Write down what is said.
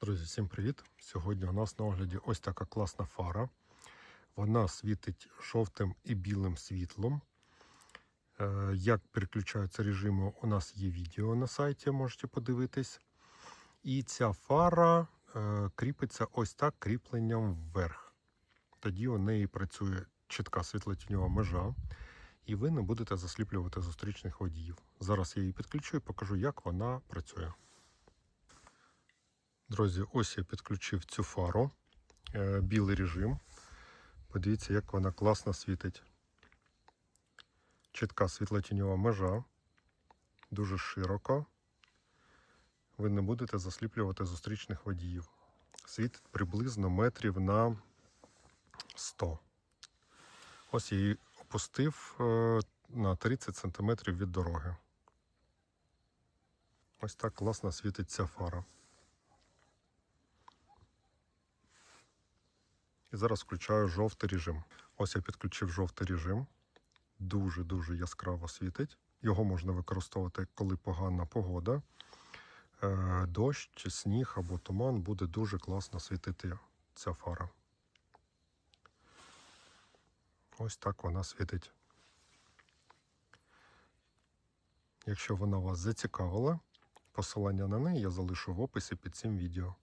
Друзі, всім привіт! Сьогодні у нас на огляді ось така класна фара. Вона світить жовтим і білим світлом. Е, Як переключаються режими, у нас є відео на сайті, можете подивитись. І ця фара е, кріпиться ось так кріпленням вверх. Тоді у неї працює чітка світлотіньова межа, і ви не будете засліплювати зустрічних водіїв. Зараз я її підключу і покажу, як вона працює. Друзі, ось я підключив цю фару. Е, білий режим. Подивіться, як вона класно світить. Чітка світлотіньова межа. Дуже широко. Ви не будете засліплювати зустрічних водіїв. Світить приблизно метрів на 100. Ось її опустив е, на 30 см від дороги. Ось так класно світить ця фара. І зараз включаю жовтий режим. Ось я підключив жовтий режим. Дуже-дуже яскраво світить. Його можна використовувати, коли погана погода. Е, Дощ, сніг або туман буде дуже класно світити ця фара. Ось так вона світить. Якщо вона вас зацікавила, посилання на неї я залишу в описі під цим відео.